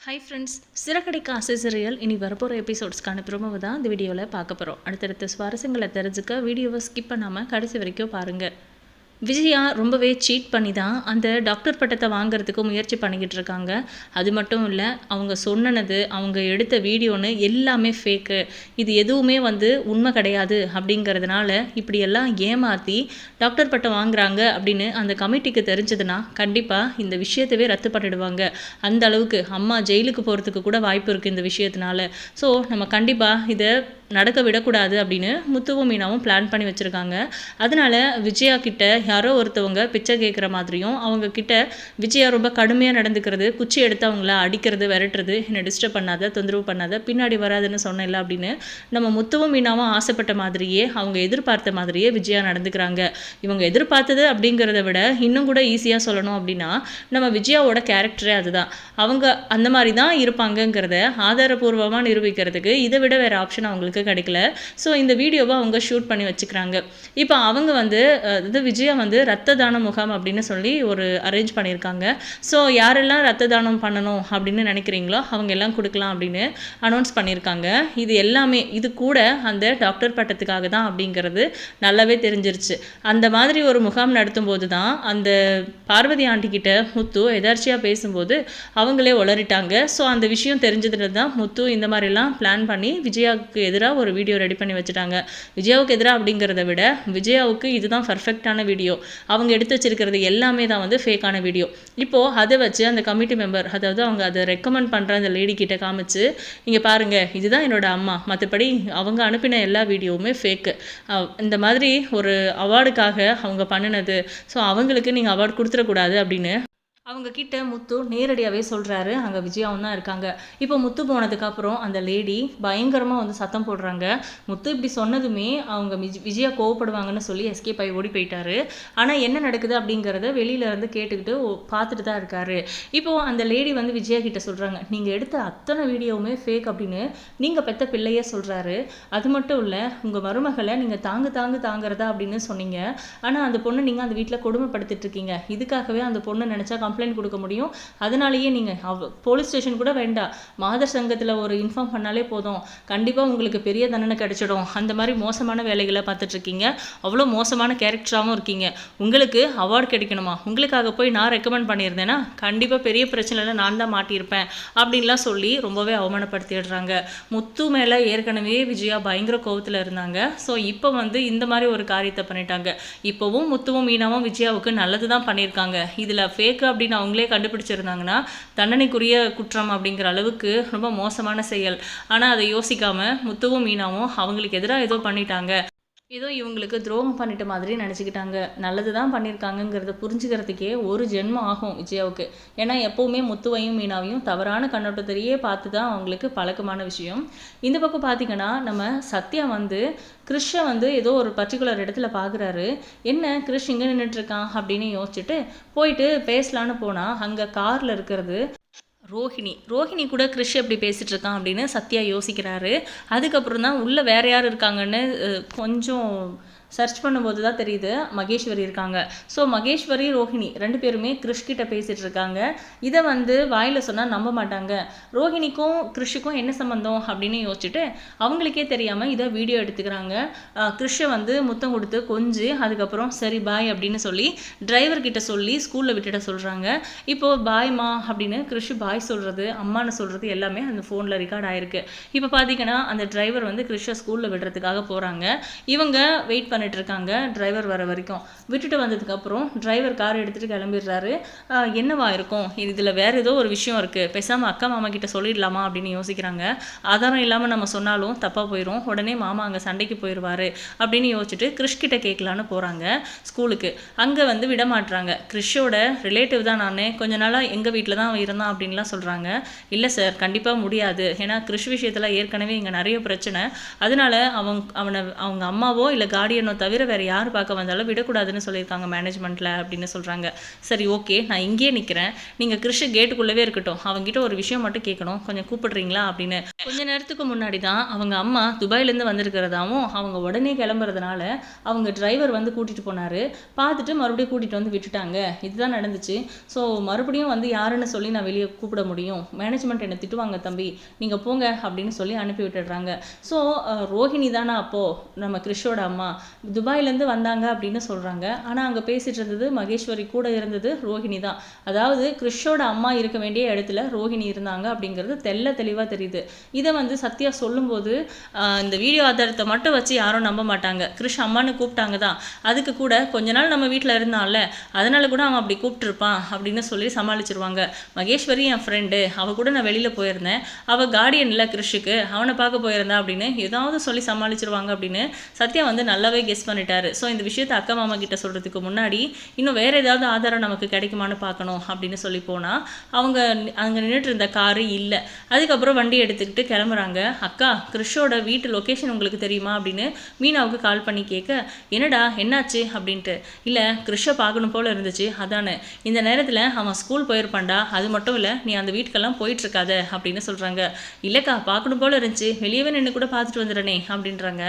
Hi friends Siragadikka அசைசரியல் இனி வரப்போகிற எபிசோட்ஸ்க்கான ப்ரோமோவை தான் இந்த வீடியோவில் பார்க்க போகிறோம் அடுத்தடுத்த சுவாரஸ்யங்களை தெரிஞ்சுக்க வீடியோவை ஸ்கிப் பண்ணாமல் கடைசி வரைக்கும் பாருங்கள் விஜயா ரொம்பவே சீட் பண்ணி தான் அந்த டாக்டர் பட்டத்தை வாங்கிறதுக்கு முயற்சி பண்ணிக்கிட்டு இருக்காங்க. அது மட்டும் இல்லை அவங்க சொன்னனது அவங்க எடுத்த வீடியோன்னு எல்லாமே ஃபேக்கு இது எதுவுமே வந்து உண்மை கிடையாது அப்படிங்கிறதுனால இப்படியெல்லாம் ஏமாற்றி டாக்டர் பட்டம் வாங்குறாங்க அப்படின்னு அந்த கமிட்டிக்கு தெரிஞ்சதுன்னா கண்டிப்பாக இந்த விஷயத்தவே ரத்து பண்ணிடுவாங்க. அந்த அளவுக்கு அம்மா ஜெயிலுக்கு போகிறதுக்கு கூட வாய்ப்பு இருக்குது இந்த விஷயத்தினால. ஸோ நம்ம கண்டிப்பாக இதை நடக்க விடக்கூடாது அப்படின்னு முத்துவும் மீனாவும் பிளான் பண்ணி வச்சுருக்காங்க. அதனால விஜயா கிட்ட யாரோ ஒருத்தவங்க பிச்சை கேட்குற மாதிரியும் அவங்க கிட்ட விஜயா ரொம்ப கடுமையாக நடந்துக்கிறது குச்சி எடுத்து அவங்கள அடிக்கிறது விரட்டுறது என்னை டிஸ்டர்ப் பண்ணாத தொந்தரவு பண்ணாத பின்னாடி வராதுன்னு சொன்னேன்ல அப்படின்னு நம்ம முத்துவும் மீனாவும் ஆசைப்பட்ட மாதிரியே அவங்க எதிர்பார்த்த மாதிரியே விஜயா நடந்துக்கிறாங்க. இவங்க எதிர்பார்த்தது அப்படிங்கிறத விட இன்னும் கூட ஈஸியாக சொல்லணும் அப்படின்னா நம்ம விஜயாவோட கேரக்டரே அதுதான். அவங்க அந்த மாதிரி தான் இருப்பாங்கங்கிறத ஆதாரபூர்வமாக நிரூபிக்கிறதுக்கு இதை விட வேறு ஆப்ஷன் அவங்களுக்கு கிடைக்கல. ஸோ இந்த வீடியோவை அவங்க ஷூட் பண்ணி வச்சுக்கிறாங்க. இப்போ அவங்க வந்து இது விஜயா வந்து ரத்த தான முகாம் அப்படின்னு சொல்லி ஒரு அரேஞ்ச் பண்ணியிருக்காங்க. ஸோ யாரெல்லாம் ரத்த தானம் பண்ணணும் அப்படின்னு நினைக்கிறீங்களோ அவங்க எல்லாம் கொடுக்கலாம் அப்படின்னு அனௌன்ஸ் பண்ணியிருக்காங்க. இது எல்லாமே இது கூட அந்த டாக்டர் பட்டத்துக்காக தான் அப்படிங்கிறது நல்லாவே தெரிஞ்சிருச்சு. அந்த மாதிரி ஒரு முகாம் நடத்தும் போது தான் அந்த பார்வதி ஆண்டிக்கிட்ட முத்து எதார்ச்சியாக பேசும்போது அவங்களே உளறிட்டாங்க. ஸோ அந்த விஷயம் தெரிஞ்சதுல தான் முத்து இந்த மாதிரிலாம் பிளான் பண்ணி விஜயாவுக்கு எதிராக ஒரு வீடியோ ரெடி பண்ணி வச்சுட்டாங்க. விஜயாவுக்கு எதிராக அப்படிங்கிறத விட விஜயாவுக்கு இதுதான் பர்ஃபெக்டான வீடியோ அவங்க எடுத்து வச்சிருக்கிறது எல்லாமே தான் வந்து ஃபேக்கான வீடியோ இப்போது அதை வச்சு அந்த கமிட்டி மெம்பர் அதாவது அவங்க அதை ரெக்கமெண்ட் பண்ணுற அந்த லேடி கிட்ட காமிச்சு இங்கே பாருங்கள் இதுதான் என்னோட அம்மா. மற்றபடி அவங்க அனுப்பின எல்லா வீடியோவுமே ஃபேக்கு இந்த மாதிரி ஒரு அவார்டுக்காக அவங்க பண்ணினது. ஸோ அவங்களுக்கு நீங்கள் அவார்டு கொடுத்துடக்கூடாது அப்படின்னு அவங்க கிட்ட முத்து நேரடியாகவே சொல்கிறாரு அங்கே விஜயாவும் தான் இருக்காங்க. இப்போ முத்து போனதுக்கப்புறம் அந்த லேடி பயங்கரமாக வந்து சத்தம் போடுறாங்க. முத்து இப்படி சொன்னதுமே அவங்க விஜ்- விஜயா கோவப்படுவாங்கன்னு சொல்லி எஸ்கேப் ஆகி ஓடி போயிட்டாரு. ஆனால் என்ன நடக்குது அப்படிங்கிறத வெளியில இருந்து கேட்டுக்கிட்டு பார்த்துட்டு தான் இருக்காரு. இப்போது அந்த லேடி வந்து விஜயா கிட்ட சொல்கிறாங்க நீங்கள் எடுத்த அத்தனை வீடியோவுமே ஃபேக் அப்படின்னு நீங்கள் பெத்த பிள்ளையே சொல்கிறாரு அது மட்டும் இல்லை உங்கள் மருமகளை நீங்கள் தாங்கு தாங்கு தாங்குறதா அப்படின்னு சொன்னீங்க. ஆனால் அந்த பொண்ணை நீங்கள் அந்த வீட்டில் கொடுமைப்படுத்திட்டு இருக்கீங்க. இதுக்காகவே அந்த பொண்ணு நினச்சா கம்ப்ளைண்ட் கொடுக்க முடியும். அதனாலேயே நீங்கள் அவ போலீஸ் ஸ்டேஷன் கூட வேண்டாம் மாதர் சங்கத்தில் ஒரு இன்ஃபார்ம் பண்ணாலே போதும். கண்டிப்பாக உங்களுக்கு பெரிய தண்டனை கிடைச்சிடும். அந்த மாதிரி மோசமான வேலைகளை பார்த்துட்ருக்கீங்க அவ்வளோ மோசமான கேரக்டராகவும் இருக்கீங்க. உங்களுக்கு அவார்டு கிடைக்கணுமா? உங்களுக்காக போய் நான் ரெக்கமெண்ட் பண்ணியிருந்தேன்னா கண்டிப்பாக பெரிய பிரச்சனையில் நான் தான் மாட்டியிருப்பேன். அப்படின்லாம் சொல்லி ரொம்பவே அவமானப்படுத்திடுறாங்க. முத்து மேலே ஏற்கனவே விஜயா பயங்கர கோவத்தில் இருந்தாங்க. ஸோ இப்போ வந்து இந்த மாதிரி ஒரு காரியத்தை பண்ணிட்டாங்க. இப்போவும் முத்துவும் மீனாவும் விஜயாவுக்கு நல்லது தான் பண்ணியிருக்காங்க. இதில் ஃபேக்கு அப்படின்னு அவங்களே கண்டுபிடிச்சிருந்தாங்கன்னா தண்டனைக்குரிய குற்றம் அப்படிங்கிற அளவுக்கு ரொம்ப மோசமான செயல். ஆனால் அதை யோசிக்காமல் முத்துவும் மீனாவும் அவங்களுக்கு எதிராக ஏதோ பண்ணிட்டாங்க. ஏதோ இவங்களுக்கு துரோகம் பண்ணிட்ட மாதிரி நினச்சிக்கிட்டாங்க. நல்லது தான் பண்ணியிருக்காங்கங்கிறத புரிஞ்சுக்கிறதுக்கே ஒரு ஜென்மம் ஆகும் விஜயாவுக்கு. ஏன்னா எப்போவுமே முத்துவையும் மீனாவையும் தவறான கண்ணோட்டத்திலேயே பார்த்து தான் அவங்களுக்கு பழக்கமான விஷயம். இந்த பக்கம் பார்த்தீங்கன்னா நம்ம சத்யா வந்து கிறிஷை வந்து ஏதோ ஒரு பர்டிகுலர் இடத்துல பார்க்குறாரு என்ன கிறிஷ் இங்கே நின்றுட்டுருக்கான் அப்படின்னு யோசிச்சுட்டு போயிட்டு பேசலான்னு போனால் அங்கே காரில் இருக்கிறது ரோஹிணி. ரோஹிணி கூட கிறிஷ் எப்படி பேசிகிட்டு இருக்கான் அப்படின்னு சத்யா யோசிக்கிறாரு. அதுக்கப்புறம் தான் உள்ளே வேற யார் இருக்காங்கன்னு கொஞ்சம் சர்ச் பண்ணும்போது தான் தெரியுது மகேஸ்வரி இருக்காங்க. ஸோ மகேஸ்வரி ரோஹிணி ரெண்டு பேருமே கிறிஷ் கிட்ட இருக்காங்க. இதை வந்து வாயில் சொன்னால் நம்ப மாட்டாங்க. ரோஹிணிக்கும் கிறிஷுக்கும் என்ன சம்மந்தம் அப்படின்னு யோசிச்சுட்டு அவங்களுக்கே தெரியாமல் இதை வீடியோ எடுத்துக்கிறாங்க. அஹ், கிறிஷை வந்து முத்தம் கொடுத்து கொஞ்சி அதுக்கப்புறம் சரி பாய் அப்படின்னு சொல்லி டிரைவர்கிட்ட சொல்லி ஸ்கூலில் விட்டுட சொல்கிறாங்க இப்போ பாய்மா அப்படின்னு கிறிஷ் பாய் சொல்கிறது அம்மான்னு சொல்கிறது எல்லாமே அந்த ஃபோனில் ரெக்கார்ட் ஆகிருக்கு இப்போ பார்த்தீங்கன்னா அந்த டிரைவர் வந்து கிறிஷை ஸ்கூலில் விடுறதுக்காக போகிறாங்க இவங்க வெயிட் பண்ணிட்டு இருக்காங்க டிரைவர் வர வரைக்கும். விட்டுட்டு வந்ததுக்கப்புறம் டிரைவர் கார் எடுத்துகிட்டு கிளம்பிடுறாரு. என்னவா இருக்கும்? இதில் வேறு ஏதோ ஒரு விஷயம் இருக்குது பேசாமல் அக்கா மாமா கிட்ட சொல்லிடலாமா? அப்படின்னு யோசிக்கிறாங்க. ஆதாரம் இல்லாமல் நம்ம சொன்னாலும் தப்பாக போயிடும் உடனே மாமா அங்கே சண்டைக்கு போயிடுவாரு அப்படின்னு யோசிச்சுட்டு கிறிஷ் கிட்ட கேட்கலான்னு போகிறாங்க ஸ்கூலுக்கு. அங்கே வந்து விட மாட்டுறாங்க கிறிஷோட ரிலேட்டிவ் தான் நான். கொஞ்ச நாளாக எங்கள் வீட்டில் தான் இருந்தான் அப்படின்லாம் சொல்கிறாங்க இல்லை சார் கண்டிப்பாக முடியாது. ஏன்னா கிறிஷ் விஷயத்தில் ஏற்கனவே இங்கே நிறைய பிரச்சனை. அதனால அவன் அவனை அவங்க அம்மாவோ இல்லை கார்டியனோ விடணும் தவிர வேறு யார் பார்க்க வந்தாலும் விடக்கூடாதுன்னு சொல்லியிருக்காங்க மேனேஜ்மெண்ட்டில் அப்படின்னு சொல்கிறாங்க சரி ஓகே நான் இங்கேயே நிற்கிறேன் நீங்கள் கிறிஷ் கேட்டுக்குள்ளவே இருக்கட்டும். அவங்ககிட்ட ஒரு விஷயம் மட்டும் கேட்கணும். கொஞ்சம் கூப்பிடுறீங்களா அப்படின்னு. கொஞ்ச நேரத்துக்கு முன்னாடி தான் அவங்க அம்மா துபாயிலேருந்து வந்திருக்கிறதாவும் அவங்க உடனே கிளம்புறதுனால அவங்க டிரைவர் வந்து கூட்டிகிட்டு போனார். பார்த்துட்டு மறுபடியும் கூட்டிகிட்டு வந்து விட்டுட்டாங்க. இதுதான் நடந்துச்சு. ஸோ மறுபடியும் வந்து யாருன்னு சொல்லி நான் வெளியே கூப்பிட முடியும். மேனேஜ்மெண்ட் என்னை திட்டுவாங்க தம்பி நீங்கள் போங்க அப்படின்னு சொல்லி அனுப்பி விட்டுடுறாங்க. ஸோ ரோஹிணி தானே அப்போது நம்ம கிறிஷோட அம்மா. துபாயிலேருந்து வந்தாங்க அப்படின்னு சொல்கிறாங்க ஆனால் அங்கே பேசிகிட்டு இருந்தது மகேஸ்வரி கூட இருந்தது ரோஹிணி தான். அதாவது கிறிஷோட அம்மா இருக்க வேண்டிய இடத்துல ரோஹிணி இருந்தாங்க அப்படிங்கிறது தெல்ல தெளிவாக தெரியுது. இதை வந்து சத்யா சொல்லும்போது இந்த வீடியோ ஆதாரத்தை மட்டும் வச்சு யாரும் நம்ப மாட்டாங்க. கிறிஷ் அம்மான்னு கூப்பிட்டாங்க தான். அதுக்கு கூட கொஞ்ச நாள் நம்ம வீட்டில் இருந்தான்ல அதனால கூட அவன் அப்படி கூப்பிட்டுருப்பான் அப்படின்னு சொல்லி சமாளிச்சிருவாங்க. மகேஸ்வரி என் ஃப்ரெண்டு அவ கூட நான் வெளியில் போயிருந்தேன். அவள் கார்டியன் இல்லை கிறிஷுக்கு அவனை பார்க்க போயிருந்தா அப்படின்னு ஏதாவது சொல்லி சமாளிச்சிருவாங்க அப்படின்னு சத்யா வந்து நல்லாவே கெஸ் பண்ணிட்டாரு. ஸோ இந்த விஷயத்தை அக்கா மாமா கிட்ட சொல்கிறதுக்கு முன்னாடி இன்னும் வேறு ஏதாவது ஆதாரம் நமக்கு கிடைக்குமான்னு பார்க்கணும் அப்படின்னு சொல்லி போனால் அவங்க அங்கே நின்றுட்டு இருந்த காரு இல்லை. அதுக்கப்புறம் வண்டி எடுத்துக்கிட்டு கிளம்புறாங்க. அக்கா கிறிஷோட வீட்டு லொக்கேஷன் உங்களுக்கு தெரியுமா? அப்படின்னு மீனாவுக்கு கால் பண்ணி கேட்க என்னடா என்னாச்சு? அப்படின்ட்டு. இல்லை கிறிஷை பார்க்கணும் போல இருந்துச்சு அதானே. இந்த நேரத்தில் அவன் ஸ்கூல் போயிருப்பான்டா. அது மட்டும் இல்லை நீ அந்த வீட்டுக்கெல்லாம் போயிட்டு இருக்காத அப்படின்னு சொல்கிறாங்க இல்லைக்கா பார்க்கணும் போல இருந்துச்சு. வெளியவே நின்று கூட பார்த்துட்டு வந்துடுறனே அப்படின்றாங்க.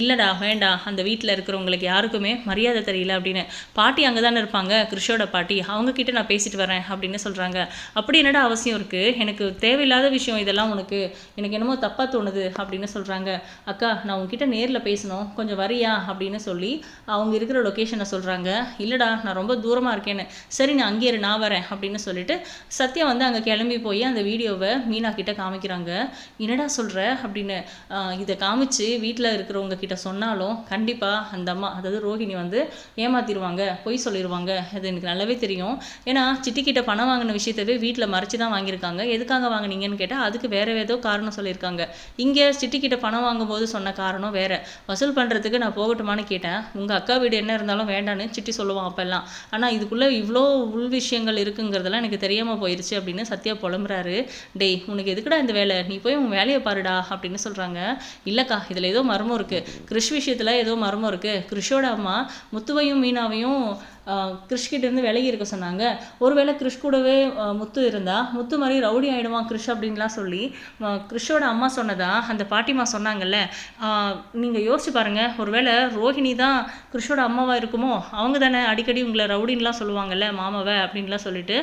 இல்லைடா வேண்டாம். அந்த வீட்டில் வீட்டில் இருக்கிறவங்களுக்கு யாருக்குமே மரியாதை தெரியல அப்படின்னு. பாட்டி அங்கே தானே இருப்பாங்க. கிருஷோட பாட்டி அவங்கக்கிட்ட நான் பேசிட்டு வரேன் அப்படின்னு சொல்கிறாங்க அப்படி என்னடா அவசியம் இருக்குது எனக்கு தேவையில்லாத விஷயம் இதெல்லாம் உனக்கு. எனக்கு என்னமோ தப்பாக தோணுது அப்படின்னு சொல்கிறாங்க அக்கா நான் உங்ககிட்ட நேரில் பேசணும். கொஞ்சம் வரியா அப்படின்னு சொல்லி அவங்க இருக்கிற லொக்கேஷனை சொல்கிறாங்க இல்லைடா நான் ரொம்ப தூரமாக இருக்கேன்னு. சரி நான் அங்கே இரு நான் வரேன் அப்படின்னு சொல்லிட்டு சத்யா வந்து அங்கே கிளம்பி போய் அந்த வீடியோவை மீனா கிட்ட காமிக்கிறாங்க. என்னடா சொல்கிற அப்படின்னு இதை காமிச்சு வீட்டில் இருக்கிறவங்க கிட்ட சொன்னாலும் கண்டிப்பாக அந்த அம்மா அதாவது ரோஹிணி வந்து ஏமாத்திடுவாங்க பொய் சொல்லிடுவாங்க அது எனக்கு நல்லாவே தெரியும். ஏன்னா சிட்டிக்கிட்ட பணம் வாங்கின விஷயத்தவே வீட்டில் மறைச்சு தான் வாங்கியிருக்காங்க. எதுக்காக வாங்கினீங்கன்னு கேட்டால் அதுக்கு வேறு ஏதோ காரணம் சொல்லியிருக்காங்க. இங்கே சிட்டிக்கிட்ட பணம் வாங்கும்போது சொன்ன காரணம் வேறு. வசூல் பண்ணுறதுக்கு நான் போகட்டுமான்னு கேட்டேன். உங்கள் அக்கா வீடு என்ன இருந்தாலும் வேண்டான்னு சிட்டி சொல்லுவான் அப்போல்லாம். ஆனால் இதுக்குள்ளே இவ்வளோ உள் விஷயங்கள் இருக்குங்கிறதெல்லாம் எனக்கு தெரியாமல் போயிடுச்சு அப்படின்னு சத்யா புலம்புறாரு. டேய் உனக்கு எதுக்குடா இந்த வேலை? நீ போய் உன் வேலையை பாருடா அப்படின்னு சொல்கிறாங்க இல்லைக்கா இதில் ஏதோ மர்மம் இருக்குது கிறிஷ் விஷயத்தில் ஏதோ மர்மம் இருக்குது கிருஷோட அம்மா முத்துவையும் மீனாவையும் ஆஹ், விலகி இருக்க சொன்னாங்க. ஒருவேளை கிறிஷ் கூடவே முத்து இருந்தா முத்து மாதிரி ரவுடி ஆகிடுவான் கிறிஷ் அப்படின்லாம் சொல்லி ஆஹ், கிறிஷோட அம்மா சொன்னதா அந்த பாட்டிமா சொன்னாங்கல்ல நீங்கள் யோசிச்சு பாருங்கள் ஒருவேளை ரோஹிணி தான் கிறிஷோட அம்மாவாக இருக்குமோ அவங்க தானே அடிக்கடி உங்களை ரவுடின்லாம் சொல்லுவாங்கல்ல மாமாவை அப்படின்லாம் சொல்லிட்டு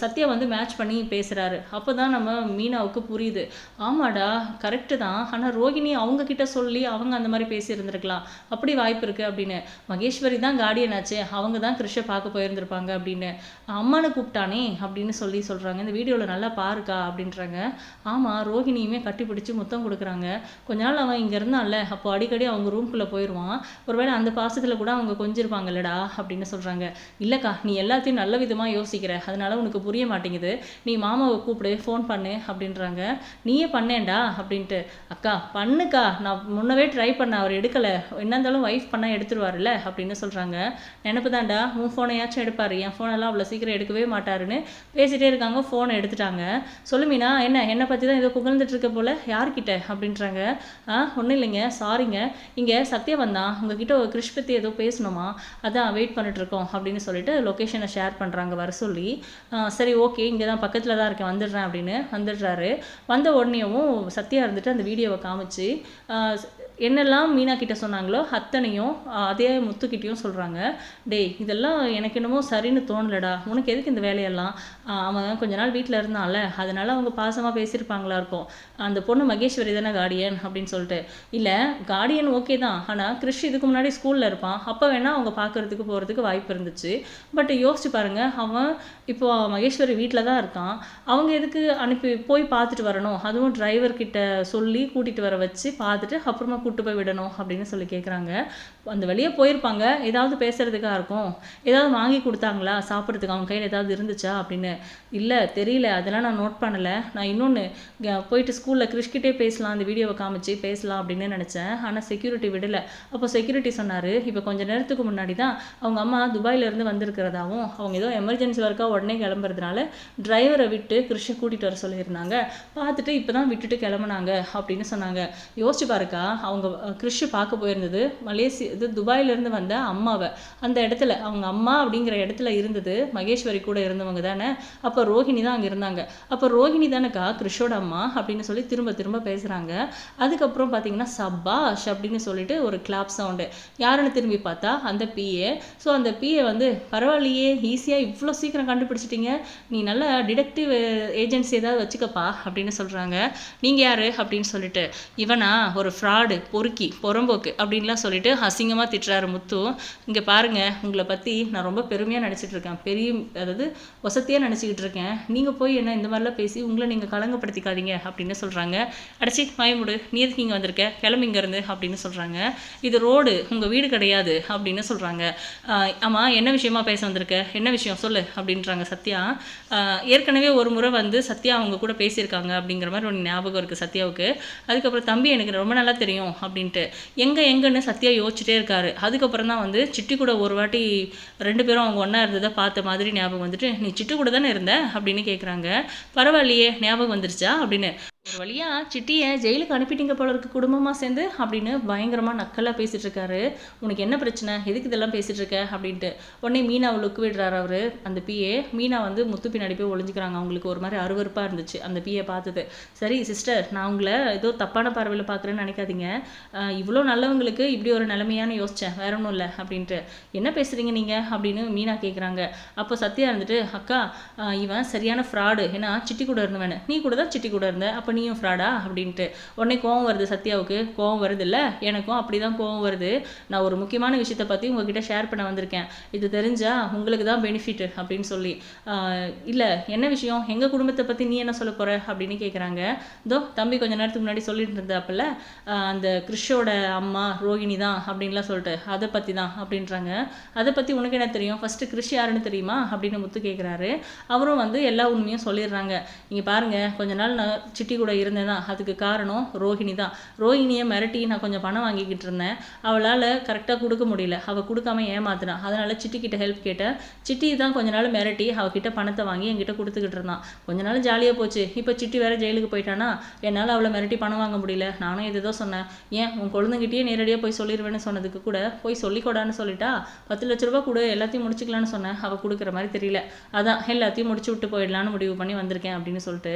சத்யா வந்து மேட்ச் பண்ணி பேசுகிறாரு அப்போ தான் நம்ம மீனாவுக்கு புரியுது. ஆமாடா கரெக்டு தான். ஆனால் ரோஹிணி அவங்கக்கிட்ட சொல்லி அவங்க அந்த மாதிரி பேசியிருந்திருக்கலாம். அப்படி வாய்ப்பு இருக்குது அப்படின்னு. மகேஸ்வரி தான் கார்டியன் ஆச்சு அவங்க தான் கிருஷை பார்க்க போயிருந்திருப்பாங்க அப்படின்னு. அம்மானை கூப்பிட்டானே அப்படின்னு சொல்லி சொல்கிறாங்க இந்த வீடியோவில் நல்லா பாருக்கா அப்படின்றாங்க. ஆமாம் ரோஹிணியுமே கட்டி பிடிச்சி முத்தம் கொடுக்குறாங்க. கொஞ்ச நாள் அவன் இங்கே இருந்தான்ல அப்போ அடிக்கடி அவங்க ரூம்குள்ளே போயிடுவான் ஒருவேளை அந்த பாசத்தில் கூட அவங்க கொஞ்சிருப்பாங்கல்லடா அப்படின்னு சொல்கிறாங்க இல்லைக்கா நீ எல்லாத்தையும் நல்ல விதமாக யோசிக்கிற. அதனால உனக்கு புரிய மாட்டேங்குது. நீ மாமாவை கூப்பிடு ஃபோன் பண்ணு அப்படின்றாங்க. நீயே பண்ணேன்டா அப்படின்ட்டு. அக்கா பண்ணுக்கா. நான் முன்னவே ட்ரை பண்ண அவர் எடுக்கலை. என்ன இருந்தாலும் ஒய்ஃப் பண்ணால் எடுத்துருவாருல்ல அப்படின்னு சொல்கிறாங்க நினப்பு தான்டா உன் ஃபோனையாச்சும் எடுப்பார். என் ஃபோனெல்லாம் அவ்வளோ சீக்கிரம் எடுக்கவே மாட்டாருன்னு பேசிகிட்டே இருக்காங்க ஃபோனை எடுத்துட்டாங்க. சொல்லு மீனா என்ன என்னை பற்றி தான் ஏதோ புகழ்ந்துட்டு இருக்க போல? யார்கிட்ட? அப்படின்றாங்க. ஆ ஒன்றும் இல்லைங்க சாரிங்க இங்கே சத்யா வந்தான் உங்ககிட்ட ஒரு கிறிஷ் பற்றி ஏதோ பேசணுமா? அதான் வெயிட் பண்ணிட்டுருக்கோம் அப்படின்னு சொல்லிட்டு லொக்கேஷனை ஷேர் பண்ணுறாங்க வர சொல்லி. சரி ஓகே இங்கே தான் பக்கத்தில் தான் இருக்கேன் வந்துடுறேன் அப்படின்னு வந்துடுறாரு. வந்த உடனேவும் சத்யா இருந்துட்டு அந்த வீடியோவை காமிச்சு என்னெல்லாம் மீனா கிட்ட சொன்னாங்களோ அத்தனையும் அதே முத்துக்கிட்டேயும் சொல்கிறாங்க டேய் இதெல்லாம் எனக்கு என்னமோ சரின்னு தோணலடா. உனக்கு எதுக்கு இந்த வேலையெல்லாம்? அவன் கொஞ்ச நாள் வீட்டில் இருந்தான்ல. அதனால அவங்க பாசமாக பேசியிருப்பாங்களா இருக்கும். அந்த பொண்ணு மகேஸ்வரி தானே கார்டியன் அப்படின்னு சொல்லிட்டு. இல்லை கார்டியன் ஓகே தான். ஆனால் கிறிஷ் இதுக்கு முன்னாடி ஸ்கூலில் இருப்பான். அப்போ வேணால் அவங்க பார்க்கறதுக்கு போகிறதுக்கு வாய்ப்பு இருந்துச்சு. பட் யோசிச்சு பாருங்கள் அவன் இப்போ மகேஸ்வரி வீட்டில் தான் இருக்கான். அவங்க எதுக்கு அனுப்பி போய் பார்த்துட்டு வரணும்? அதுவும் டிரைவர்கிட்ட சொல்லி கூட்டிகிட்டு வர வச்சு பார்த்துட்டு அப்புறமா கூட்டு போய் விடணும் அப்படின்னு சொல்லி கேட்குறாங்க அந்த வெளியே போயிருப்பாங்க. ஏதாவது பேசுகிறதுக்காக இருக்கும். ஏதாவது வாங்கி கொடுத்தாங்களா? சாப்பிட்றதுக்கு அவங்க கையில் ஏதாவது இருந்துச்சா? அப்படின்னு. இல்லை தெரியல. அதெல்லாம் நான் நோட் பண்ணலை. நான் இன்னொன்று போயிட்டு ஸ்கூலில் கிறிஷ்கிட்டே பேசலாம். அந்த வீடியோவை காமிச்சு பேசலாம் அப்படின்னு நினச்சேன். ஆனால் செக்யூரிட்டி விடலை. அப்போ செக்யூரிட்டி சொன்னார் இப்போ கொஞ்சம் நேரத்துக்கு முன்னாடி தான் அவங்க அம்மா துபாயிலேருந்து வந்திருக்கிறதாவும் அவங்க ஏதோ எமர்ஜென்சி ஒர்க்காக உடனே கிளம்புறதுனால டிரைவரை விட்டு கிறிஷை கூட்டிகிட்டு வர சொல்லியிருந்தாங்க. பார்த்துட்டு இப்போ தான் விட்டுட்டு கிளம்புனாங்க அப்படின்னு சொன்னாங்க. யோசிச்சு பாருக்கா அவங்க கிறிஷ் பார்க்க போயிருந்தது. மலேசி இது துபாயிலேருந்து வந்த அம்மாவை. அந்த இடத்துல அவங்க அம்மா அப்படிங்கிற இடத்துல இருந்தது. மகேஸ்வரி கூட இருந்தவங்க தானே. அப்போ ரோஹிணி தான் அங்கே இருந்தாங்க. அப்போ ரோஹிணி தானேக்கா? கிறிஷோட அம்மா அப்படின்னு சொல்லி திரும்ப திரும்ப பேசுகிறாங்க அதுக்கப்புறம் பார்த்தீங்கன்னா சப்பாஷ் அப்படின்னு சொல்லிட்டு ஒரு கிளாப் சவுண்டு யாருன்னு திரும்பி பார்த்தா அந்த பிஏ ஸோ அந்த பிஏ வந்து பரவாயில்லையே ஈஸியாக இவ்வளோ சீக்கிரம் கண்டுபிடிச்சிட்டிங்க. நீ நல்ல டிடெக்டிவ் ஏஜென்சி ஏதாவது வச்சுக்கப்பா அப்படின்னு சொல்கிறாங்க நீங்கள் யார்? அப்படின்னு சொல்லிட்டு இவனா ஒரு ஃப்ராடு பொறுக்கி புறம்போக்கு அப்படின்லாம் சொல்லிட்டு அசிங்கமாக திட்டுறாரு முத்து. இங்கே பாருங்கள் உங்களை பற்றி நான் ரொம்ப பெருமையாக நினச்சிட்டு இருக்கேன். பெரிய அதாவது வசதியாக நினச்சிக்கிட்டு இருக்கேன். நீங்கள் போய் என்ன இந்த மாதிரிலாம் பேசி உங்களை நீங்கள் கலங்கப்படுத்திக்காதீங்க அப்படின்னு சொல்கிறாங்க அடைச்சி மயமுடு நீ எதுக்கு இங்கே வந்திருக்க? கிளம்பி இங்கேருந்து அப்படின்னு சொல்கிறாங்க இது ரோடு உங்கள் வீடு கிடையாது அப்படின்னு சொல்கிறாங்க ஆமாம் என்ன விஷயமா பேச வந்திருக்க? என்ன விஷயம்? சொல்லு அப்படின்றாங்க சத்யா. ஏற்கனவே ஒரு முறை வந்து சத்யா அவங்க கூட பேசியிருக்காங்க அப்படிங்கிற மாதிரி ஒரு ஞாபகம் இருக்குது சத்யாவுக்கு. அதுக்கப்புறம் தம்பி எனக்கு ரொம்ப நல்லா தெரியும் அப்படின்ட்டு. எங்கே எங்கன்னு சத்யா யோசிச்சுட்டே இருக்காரு. அதுக்கப்புறம் தான் வந்து சிட்டி கூட ஒரு வாட்டி ரெண்டு பேரும் அவங்க ஒன்றா இருந்ததை பார்த்த மாதிரி ஞாபகம் வந்துட்டு நீ சிட்டு கூட தானே இருந்த? அப்படின்னு கேட்குறாங்க பரவாயில்லையே ஞாபகம் வந்துருச்சா? அப்படின்னு. ஒரு வழியாக சிட்டியை ஜெயிலுக்கு அனுப்பிட்டீங்க போல இருக்கு குடும்பமாக சேர்ந்து அப்படின்னு பயங்கரமாக நக்கலாக பேசிகிட்டு இருக்காரு. உனக்கு என்ன பிரச்சனை? எதுக்கு இதெல்லாம் பேசிகிட்டு இருக்க? அப்படின்ட்டு. உடனே மீனாவை லுக்கு விடுறாரு அவர். அந்த பிஏ மீனா வந்து முத்து பின்னாடி போய் ஒளிஞ்சிக்கிறாங்க. அவங்களுக்கு ஒரு மாதிரி அருவருப்பாக இருந்துச்சு அந்த பிஏ பார்த்தது. சரி சிஸ்டர் நான் உங்களை ஏதோ தப்பான பார்வையில் பார்க்குறேன்னு நினைக்காதீங்க. இவ்வளோ நல்லவங்களுக்கு இப்படி ஒரு நிலைமையான யோசித்தேன் வேற ஒன்றும் இல்லை அப்படின்ட்டு. என்ன பேசுகிறீங்க நீங்கள் அப்படின்னு மீனா கேட்குறாங்க அப்போ சத்யா இருந்துட்டு அக்கா இவன் சரியான ஃப்ராடு ஏன்னா சிட்டி கூட இருந்தவன். நீ கூட தான் சிட்டி கூட இருந்த. அப்போ கம்பெனியும் ஃப்ராடா அப்படின்ட்டு. உடனே கோவம் வருது சத்யாவுக்கு. கோவம் வருது இல்லை எனக்கும் அப்படி தான் கோவம் வருது. நான் ஒரு முக்கியமான விஷயத்தை பற்றி உங்ககிட்ட ஷேர் பண்ண வந்திருக்கேன். இது தெரிஞ்சா உங்களுக்கு தான் பெனிஃபிட் அப்படின்னு சொல்லி. இல்லை என்ன விஷயம்? எங்கள் குடும்பத்தை பற்றி நீ என்ன சொல்ல போகிற அப்படின்னு கேட்குறாங்க இதோ தம்பி கொஞ்ச நேரத்துக்கு முன்னாடி சொல்லிட்டு இருந்தாப்புல அந்த கிறிஷோட அம்மா ரோஹிணி தான் அப்படின்லாம் சொல்லிட்டு. அதை பற்றி தான் அப்படின்றாங்க. அதை பற்றி உனக்கு என்ன தெரியும்? ஃபஸ்ட்டு கிறிஷ் யாருன்னு தெரியுமா? அப்படின்னு முத்து கேட்குறாரு அவரும் வந்து எல்லா உண்மையும் சொல்லிடுறாங்க. நீங்கள் பாருங்க கொஞ்ச நாள் நான் சிட்டி கூட இருந்தேன்னா தான் அதுக்கு காரணம் ரோஹிணி தான். ரோஹிணியை மிரட்டி நான் கொஞ்சம் பணம் வாங்கிக்கிட்டு இருந்தேன். அவளால் கரெக்டாக கொடுக்க முடியல. அவள் கொடுக்காம ஏமாத்தினா. அதனால் சிட்டிக்கிட்ட ஹெல்ப் கேட்டேன். சிட்டி தான் கொஞ்ச நாள் மிரட்டி அவகிட்ட பணத்தை வாங்கி என்கிட்ட கொடுத்துக்கிட்டு இருந்தான். கொஞ்ச நாள் ஜாலியாக போச்சு. இப்போ சிட்டி வேற ஜெயிலுக்கு போயிட்டானா? என்னால் அவளை மிரட்டி பணம் வாங்க முடியல. நானும் இதுதான் சொன்னேன். ஏன் உன் குழந்தைகிட்டயே நேரடியாக போய் சொல்லிடுவேன்னு சொன்னதுக்கு கூட போய் சொல்லிக்கொடான்னு சொல்லிட்டா? பத்து லட்ச ரூபா கொடு. எல்லாத்தையும் முடிச்சுக்கலான்னு சொன்னேன். அவள் கொடுக்குற மாதிரி தெரியல. அதான் எல்லாத்தையும் முடிச்சு விட்டு போயிடலான்னு முடிவு பண்ணி வந்திருக்கேன் அப்படின்னு சொல்லிட்டு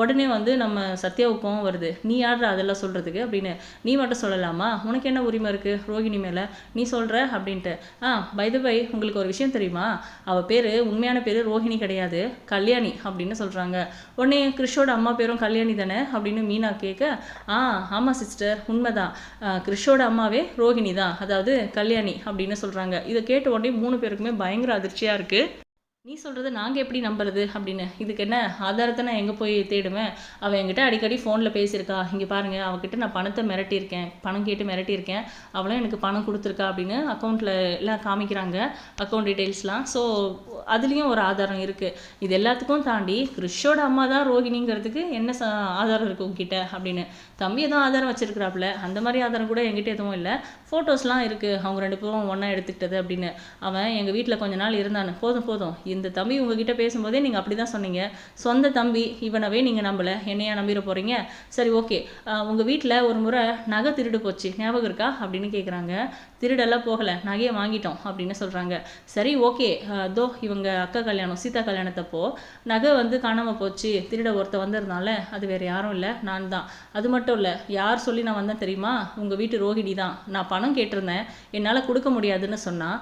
உடனே வந்து நம்ம சத்யாவுக்கும் வருது. நீ யாரா அதெல்லாம் சொல்கிறதுக்கு அப்படின்னு. நீ மட்டும் சொல்லலாமா? உனக்கு என்ன உரிமை இருக்குது ரோகிணி மேலே? நீ சொல்கிற அப்படின்ட்டு. ஆ பை த பை உங்களுக்கு ஒரு விஷயம் தெரியுமா? அவள் பேர் உண்மையான பேர் ரோஹிணி கிடையாது. கல்யாணி அப்படின்னு சொல்கிறாங்க உடனே கிறிஷோட அம்மா பேரும் கல்யாணி தானே? அப்படின்னு மீனா கேட்க. ஆ ஆமாம் சிஸ்டர் உண்மைதான். ஆ, கிறிஷோட அம்மாவே ரோஹிணி தான். அதாவது கல்யாணி அப்படின்னு சொல்கிறாங்க இதை கேட்ட உடனே மூணு பேருக்குமே பயங்கர அதிர்ச்சியாக இருக்குது நீ சொல்கிறது நாங்கள் எப்படி நம்புறது அப்படின்னு? இதுக்கு என்ன ஆதாரத்தை நான் எங்கே போய் தேடுவேன்? அவள் என்கிட்ட அடிக்கடி ஃபோனில் பேசியிருக்கா. இங்கே பாருங்கள் அவகிட்ட நான் பணத்தை மிரட்டியிருக்கேன். பணம் கேட்டு மிரட்டியிருக்கேன். அவளும் எனக்கு பணம் கொடுத்துருக்கா அப்படின்னு அக்கௌண்ட்டில் எல்லாம் காமிக்கிறாங்க அக்கௌண்ட் டீட்டெயில்ஸ்லாம் ஸோ அதுலேயும் ஒரு ஆதாரம் இருக்குது இது எல்லாத்துக்கும் தாண்டி கிறிஷோட அம்மா தான் ரோகிணிங்கிறதுக்கு என்ன ஆதாரம் இருக்குது உங்ககிட்ட அப்படின்னு. தம்பி தான் ஆதாரம் வச்சுருக்குறாப்புல. அந்த மாதிரி ஆதாரம் கூட எங்கிட்ட எதுவும் இல்லை. ஃபோட்டோஸ்லாம் இருக்குது அவங்க ரெண்டு பேரும் ஒன்றா எடுத்துக்கிட்டது அப்படின்னு. அவன் எங்கள் வீட்டில் கொஞ்ச நாள் இருந்தான். போதும் போதும். இந்த தம்பி உங்ககிட்ட பேசும்போதே நீங்கள் அப்படி தான் சொன்னீங்க. சொந்த தம்பி இவனவே நீங்கள் நம்பலை. என்னையா நம்பிட போகிறீங்க சரி ஓகே. உங்கள் வீட்டில் ஒரு முறை நகை திருடு போச்சு. ஞாபகம் இருக்கா? அப்படின்னு கேட்குறாங்க திருடெல்லாம் போகலை. நகையை வாங்கிட்டோம் அப்படின்னு சொல்கிறாங்க சரி ஓகே. தோ இவங்க அக்கா கல்யாணம் சீதா கல்யாணத்தப்போ நகை வந்து காணாமல் போச்சு. திருட ஒருத்த வந்திருந்தால அது வேறு யாரும் இல்லை நான் தான். அது மட்டும் இல்லை யார் சொல்லி நான் வந்தேன் தெரியுமா? உங்கள் வீட்டு ரோகிணி தான். நான் பணம் கேட்டிருந்தேன் என்னால் கொடுக்க முடியாதுன்னு சொன்னால்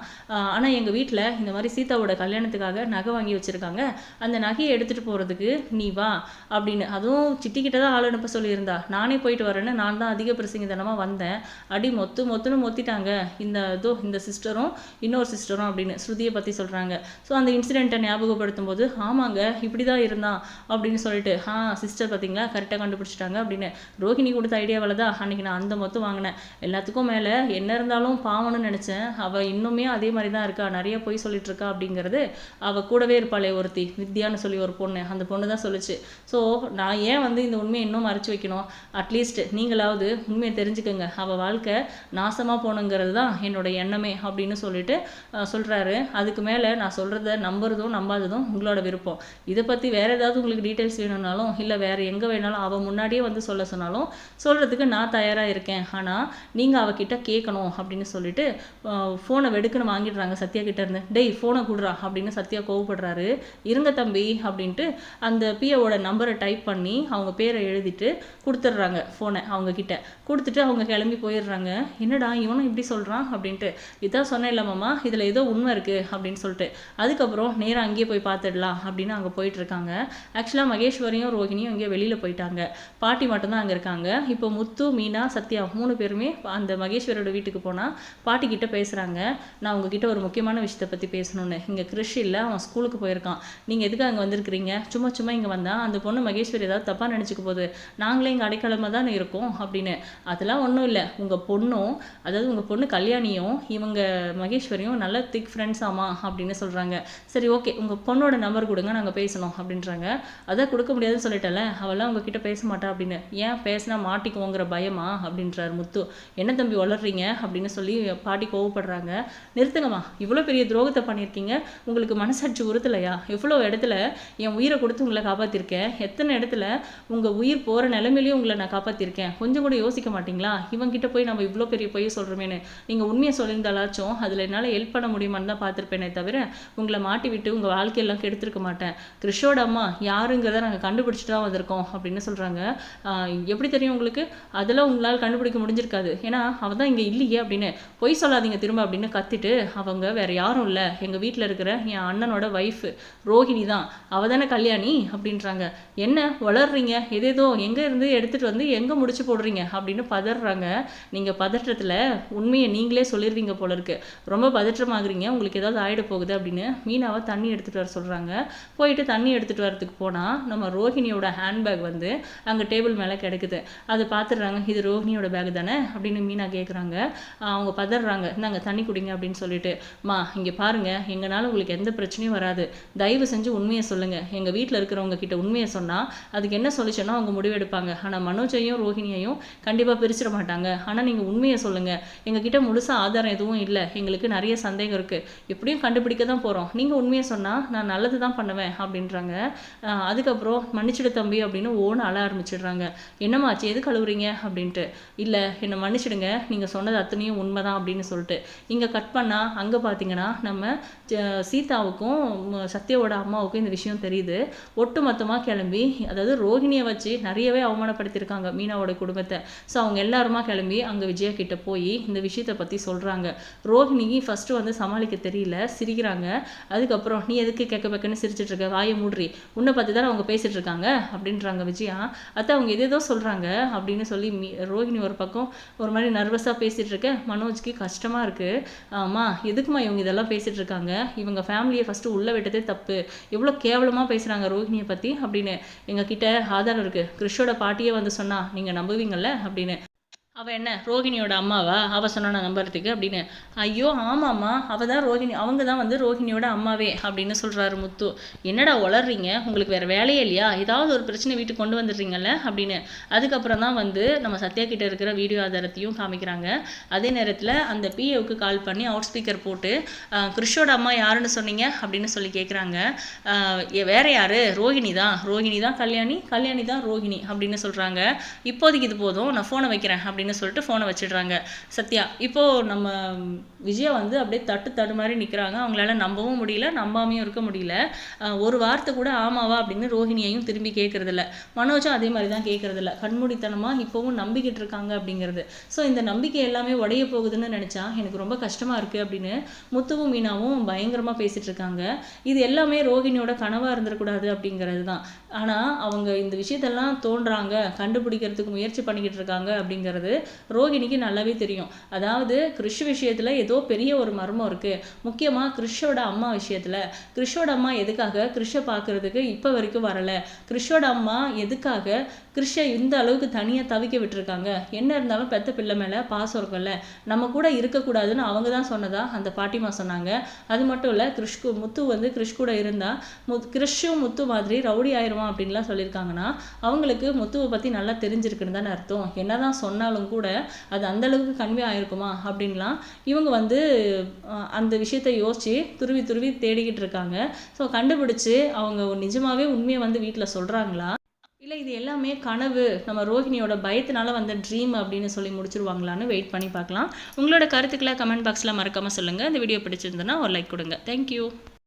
ஆனால் எங்கள் வீட்டில் இந்த மாதிரி சீதாவோட கல்யாணத்துக்காக நகை வாங்கி வச்சுருக்காங்க. அந்த நகையை எடுத்துகிட்டு போகிறதுக்கு நீ வா அப்படின்னு. அதுவும் சிட்டிக்கிட்ட தான் ஆள் அனுப்ப சொல்லியிருந்தா. நானே போயிட்டு வரேன்னு நான் தான் அதிக பிரசங்கிதனமாக வந்தேன். அடி மொத்து மொத்துன்னு மொத்திட்டாங்க. இந்த இதோ இந்த சிஸ்டரும் இன்னொரு சிஸ்டரும் அப்படின்னு ஸ்ருதியை பற்றி சொல்கிறாங்க ஸோ அந்த இன்சிடெண்ட்டை ஞாபகப்படுத்தும் போது ஆமாங்க இப்படி தான் இருந்தான் அப்படின்னு சொல்லிட்டு ஆ சிஸ்டர் பார்த்தீங்களா? கரெக்டாக கண்டுபிடிச்சிட்டாங்க அப்படின்னு ரோஹிணி கொடுத்த ஐடியாவில் தான் அன்றைக்கி நான் அந்த மொத்தம் வாங்கினேன். எல்லாத்துக்கும் மேலே என்ன இருந்தாலும் பாவம்னு நினச்சேன். அவள் இன்னுமே அதே மாதிரி தான் இருக்கா நிறைய பொய் சொல்லிட்டு இருக்கா அப்படிங்கிறது அவள் கூடவே இருப்பாளே ஒருத்தி வித்யான்னு சொல்லி ஒரு பொண்ணு அந்த பொண்ணு தான் சொல்லுச்சு. ஸோ நான் ஏன் வந்து இந்த உண்மையை இன்னும் மறைச்சு வைக்கணும்? அட்லீஸ்ட் நீங்களாவது உண்மையை தெரிஞ்சுக்கோங்க. அவள் வாழ்க்கை நாசமாக போகணுங்கிறது தான் என்னோட எண்ணமே அப்படின்னு சொல்லிட்டு சொல்கிறாரு அதுக்கு மேலே நான் சொல்கிறத நம்புறதும் நம்பாததும் உங்களோட விருப்பம். இதை பற்றி வேற ஏதாவது உங்களுக்கு டீட்டெயில்ஸ் வேணும்னாலும் இல்லை வேறு எங்கே வேணாலும் அவள் முன்னாடியே வந்து சொல்ல சொன்னாலும் சொல்கிறதுக்கு நான் தயாராக இருக்கேன். ஆனால் நீங்கள் அவகிட்ட கேட்கணும் அப்படின்னு சொல்லிட்டு ஃபோனை வெடுக்குன்னு வாங்கிடுறாங்க சத்யா கிட்டேருந்து இருந்து. ஃபோனை கொடுறா அப்படின்னு சத்யா கோவப்படுறாரு. இருங்க தம்பி அப்படின்ட்டு அந்த பிஏவோட நம்பரை டைப் பண்ணி அவங்க பேரை எழுதிட்டு கொடுத்துட்றாங்க ஃபோனை அவங்க கிட்ட. கொடுத்துட்டு அவங்க கிளம்பி போயிடுறாங்க. என்னடா இவனும் இப்படி சொல்கிறான் அப்படின்ட்டு. இதான் சொன்னேன் இல்லை மாமா இதில் ஏதோ உண்மை இருக்குது அப்படின்னு சொல்லிட்டு. அதுக்கப்புறம் நேராக அங்கேயே போய் பார்த்துடலாம் அப்படின்னு அங்கே போயிட்டுருக்காங்க. ஆக்சுவலாக மகேஸ்வரியும் ரோஹிணியும் இங்கே வெளியில் போயிட்டாங்க. பாட்டி மட்டும்தான் அங்கே இருக்காங்க. இப்போ முத்து மீனா சத்யா மூணு பேருமே அந்த மகேஸ்வரோட வீட்டுக்கு போனால் பாட்டி கிட்ட பேசுகிறாங்க நான் உங்ககிட்ட ஒரு முக்கியமான விஷயத்தை பற்றி பேசணும்னு. இங்கே கிறிஷ் இல்லை அவன் ஸ்கூலுக்கு போயிருக்கான். நீங்கள் எதுக்கு அங்கே வந்திருக்கிறீங்க? சும்மா சும்மா இங்கே வந்தால் அந்த பொண்ணு மகேஸ்வரி ஏதாவது தப்பாக நினச்சிக்க போகுது. நாங்களே இங்கே அடைக்கலமாக தானே இருக்கோம் அப்படின்னு. அதெல்லாம் ஒன்றும் இல்லை. உங்கள் பொண்ணும் அதாவது உங்கள் பொண்ணு கல்யாணியும் இவங்க மகேஸ்வரியும் நல்ல திக் ஃப்ரெண்ட்ஸ் ஆமா அப்படின்னு சொல்கிறாங்க சரி ஓகே உங்கள் பொண்ணோட நம்பர் கொடுங்க நாங்கள் பேசணும் அப்படின்றாங்க. அதான் கொடுக்க முடியாதுன்னு சொல்லிட்டல அவெல்லாம் உங்ககிட்ட பேச மாட்டா அப்படின்னு. ஏன் பேசினா மாட்டிக்குவோங்கிற பயமா? அப்படின்றார் முத்து. என்ன தம்பி வளர்றீங்க? அப்படின்னு சொல்லி பாட்டி கோவப்படுறாங்க. நிறுத்துங்கம்மா இவ்வளோ பெரிய துரோகத்தை பண்ணியிருக்கீங்க. உங்களுக்கு மனசாட்சி உறுத்தலையா? எவ்வளோ இடத்துல என் உயிரை கொடுத்து உங்களை காப்பாற்றிருக்கேன் எத்தனை இடத்துல உங்கள் உயிர் போகிற நிலைமையிலையும் உங்களை நான் காப்பாற்றிருக்கேன் கொஞ்சம் கூட யோசிக்க மாட்டீங்களா? இவங்கிட்ட போய் நம்ம இவ்வளோ பெரிய பொய் சொல்கிறோமேனு நீங்கள் உண்மையை சொல்லியிருந்தாலாச்சும் அதில் என்னால் ஹெல்ப் பண்ண முடியுமான்னு தான் பார்த்துருப்பேனே தவிர உங்களை மாட்டி விட்டு உங்கள் வாழ்க்கையெல்லாம் கெடுத்துருக்க மாட்டேன். கிறிஷோட அம்மா யாருங்கிறத நாங்கள் கண்டுபிடிச்சிட்டு தான் வந்திருக்கோம் அப்படின்னு சொல்கிறாங்க எப்படி தெரியும் உங்களுக்கு? அதெல்லாம் உங்களால் கண்டுபிடிக்க முடிஞ்சிருக்காது. ஏன்னா அவள் தான் இங்கே இல்லையே அப்படின்னு. பொய் சொல்லாதீங்க திரும்ப அப்படின்னு கத்திட்டு அவங்க வேறு யாரும் இல்லை. எங்கள் வீட்டில் இருக்கிற என் அண்ணனோட ஒய்ஃபு ரோஹிணி தான். அவள் தானே கல்யாணி அப்படின்றாங்க. என்ன வளர்றீங்க? எதேதோ எங்கே இருந்து எடுத்துகிட்டு வந்து எங்கே முடிச்சு போடுறீங்க அப்படின்னு பதறாங்க. நீங்கள் பதற்றத்தில் உண்மையை நீங்களே சொல்லிடுவீங்க போல இருக்கு. ரொம்ப பதற்றமாகறீங்க. உங்களுக்கு ஏதாவது ஆகிட போகுது அப்படின்னு மீனாவை தண்ணி எடுத்துகிட்டு வர சொல்கிறாங்க போயிட்டு தண்ணி எடுத்துகிட்டு வரதுக்கு போனால் நம்ம ரோஹிணியோட ஹேண்ட்பேக் வந்து அங்கே டேபிள் மேலே கிடக்குது. அதை பார்த்துடுறாங்க இது ரோஹிணியோட பேக் தானே? அப்படின்னு மீனா கேட்குறாங்க அவங்க பதறாங்க. இந்தாங்க தண்ணி குடிங்க அப்படின்னு சொல்லிட்டு மா இங்கே பாருங்கள் எங்களால் உங்களுக்கு எந்த பிரச்சனையும் வராது. தயவு செஞ்சு உண்மையை சொல்லுங்கள் எங்கள் வீட்டில் இருக்கிறவங்க கிட்ட உண்மையை சொன்னால் அதுக்கு என்ன சொல்லிச்சோன்னா அவங்க முடிவெடுப்பாங்க ஆனால் மனோஜையும் ரோஹிணியையும் கண்டிப்பாக பிரிச்சிட மாட்டாங்க. ஆனால் நீங்கள் உண்மையை சொல்லுங்கள் எங்ககிட்ட முழுசாக ஆதாரம் எதுவும் இல்லை. எங்களுக்கு நிறைய சந்தேகம் இருக்குது எப்படியும் கண்டுபிடிக்க தான் போகிறோம் நீங்கள் உண்மையை சொன்னால் நான் நல்லது தான் பண்ணுவேன் அப்படின்றாங்க. அதுக்கப்புறம் மன்னிச்சிடு தம்பி அப்படின்னு ஓன அழ ஆரம்பிச்சிடுறாங்க. என்னமாச்சு எது கழுவுறீங்க அப்படின்ட்டு. இல்லை என்னை மன்னிச்சிடுங்க. நீங்கள் சொன்னது அத்தனையும் உண்மை தான் அப்படின்னு சொல்லிட்டு. இங்கே கட் பண்ணால் அங்கே பார்த்தீங்கன்னா நம்ம ஜ- சீதாவுக்கும் சத்யாவோட அம்மாவுக்கும் இந்த விஷயம் தெரியுது. ஒட்டு மொத்தமாக கிளம்பி அதாவது ரோஹிணியை வச்சு நிறையவே அவமானப்படுத்தியிருக்காங்க மீனாவோட குடும்பத்தை. ஸோ அவங்க எல்லாருமா கிளம்பி அங்கே விஜயா கிட்ட போய் இந்த விஷயத்தை பற்றி சொல்கிறாங்க ரோஹிணிக்கு ஃபஸ்ட்டு வந்து சமாளிக்க தெரியல சிரிக்கிறாங்க. அதுக்கப்புறம் நீ எதுக்கு கேட்க பக்கன்னு சிரிச்சிட்டு இருக்க? வாயை மூடுறி. உன்னை பார்த்து தானே அவங்க பேசிட்டு இருக்காங்க? அப்படின்றாங்க விஜயா. அத்தை அவங்க எதேதோ சொல்கிறாங்க அப்படின்னு சொல்லி மீ ரோஹிணி ஒரு பக்கம் ஒரு மாதிரி நர்வஸாக பேசிட்டு இருக்க. மனோஜ்க்கு கஷ்டமாக இருக்குது ஆமா எதுக்குமா இவங்க இதெல்லாம் பேசிட்டு இருக்காங்க? இவங்க ஃபேமிலியை ஃபஸ்ட்டு உள்ளே விட்டதே தப்பு. எவ்வளோ கேவலமாக பேசுகிறாங்க ரோஹிணியை பற்றி அப்படின்னு. எங்ககிட்ட ஆதாரம் இருக்குது கிறிஷோட பாட்டியே வந்து சொன்னா நீங்கள் நம்புவீங்கல்ல? அப்படின்னு. அவள் என்ன ரோஹிணியோட அம்மாவா? அவள் சொன்னா நம்புறதுக்கு அப்படின்னு. ஐயோ ஆமாம்மா அவள் தான் ரோஹிணி அவங்க தான் வந்து ரோஹிணியோட அம்மாவே அப்படின்னு சொல்கிறாரு முத்து. என்னடா உளறீங்க? உங்களுக்கு வேறு வேலையே இல்லையா? ஏதாவது ஒரு பிரச்சனை வீட்டுக்கு கொண்டு வந்துடுறீங்கல்ல அப்படின்னு. அதுக்கப்புறம் தான் வந்து நம்ம சத்யா கிட்ட இருக்கிற வீடியோ ஆதாரத்தையும் காமிக்கிறாங்க. அதே நேரத்தில் அந்த பிஏவுக்கு கால் பண்ணி அவுட் ஸ்பீக்கர் போட்டு கிறிஷோட அம்மா யாருன்னு சொன்னீங்க? அப்படின்னு சொல்லி கேட்குறாங்க வேற யாரு? ரோஹிணி தான். ரோஹிணி தான் கல்யாணி கல்யாணி தான் ரோஹிணி அப்படின்னு சொல்கிறாங்க இப்போதைக்கு இது போதும். நான் ஃபோனை வைக்கிறேன் அப்படின்னு சொல்லிட்டு ஃபோனை வச்சிடுறாங்க. சத்யா இப்போது நம்ம விஜயா வந்து அப்படியே தட்டு தடு மாதிரி நிற்கிறாங்க அவங்களால நம்பவும் முடியல நம்பாமையும் இருக்க முடியல. ஒரு வார்த்தை கூட ஆமாவா அப்படின்னு ரோஹிணியையும் திரும்பி கேட்கறதில்ல மனோஜும் அதே மாதிரி தான் கேட்கறதில்ல கண்மூடித்தனமாக இப்போவும் நம்பிக்கிட்டு இருக்காங்க அப்படிங்கிறது. ஸோ இந்த நம்பிக்கை எல்லாமே உடைய போகுதுன்னு நினச்சா எனக்கு ரொம்ப கஷ்டமாக இருக்குது அப்படின்னு முத்துவும் மீனாவும் பயங்கரமாக பேசிகிட்டு இருக்காங்க. இது எல்லாமே ரோஹிணியோட கனவாக இருந்துடக்கூடாது அப்படிங்கிறது தான் ஆனால் அவங்க இந்த விஷயத்தெல்லாம் தோன்றாங்க கண்டுபிடிக்கிறதுக்கு முயற்சி பண்ணிக்கிட்டு இருக்காங்க அப்படிங்கிறது ரோகிணிக்கு நல்லாவே தெரியும். அதாவது கிறிஷ் விஷயத்தில் ஏதோ பெரிய ஒரு மர்மம் இருக்குது முக்கியமாக கிறிஷோட அம்மா விஷயத்தில். கிறிஷோட அம்மா எதுக்காக? கிறிஷை பார்க்குறதுக்கு இப்போ வரைக்கும் வரலை. கிறிஷோட அம்மா எதுக்காக? கிறிஷை இந்த அளவுக்கு தனியாக தவிக்க விட்டுருக்காங்க. என்ன இருந்தாலும் பெத்த பிள்ளை மேலே பாசம் இருக்கும்ல. நம்ம கூட இருக்கக்கூடாதுன்னு அவங்க தான் சொன்னதா அந்த பாட்டிமா சொன்னாங்க. அது மட்டும் இல்லை கிறிஷ்கு முத்து வந்து கிறிஷ் கூட இருந்தால் மு கிறிஷும் முத்து மாதிரி ரவுடி ஆயிடுவான் அப்படின்லாம் சொல்லியிருக்காங்கன்னா அவங்களுக்கு முத்துவை பற்றி நல்லா தெரிஞ்சிருக்குன்னு தானே அர்த்தம். என்னதான் சொன்னாலும் கூட அது அந்தளவுக்கு கன்வே ஆயிருக்குமா அப்படின்லாம் இவங்க வந்து அந்த விஷயத்தை யோசித்து துருவி துருவி தேடிக்கிட்டு இருக்காங்க. ஸோ கண்டுபிடிச்சி அவங்க நிஜமாகவே உண்மையை வந்து வீட்டில் சொல்கிறாங்களா இல்லை இது எல்லாமே கனவு. நம்ம ரோஹிணியோட பயத்தினால வந்த ட்ரீம் அப்படின்னு சொல்லி முடிச்சிருவாங்களான்னு வெயிட் பண்ணி பார்க்கலாம். உங்களோட கருத்துக்களை கமெண்ட் பாக்ஸில் மறக்காமல் சொல்லுங்கள் இந்த வீடியோ பிடிச்சிருந்ததுன்னா ஒரு லைக் கொடுங்க. தேங்க்யூ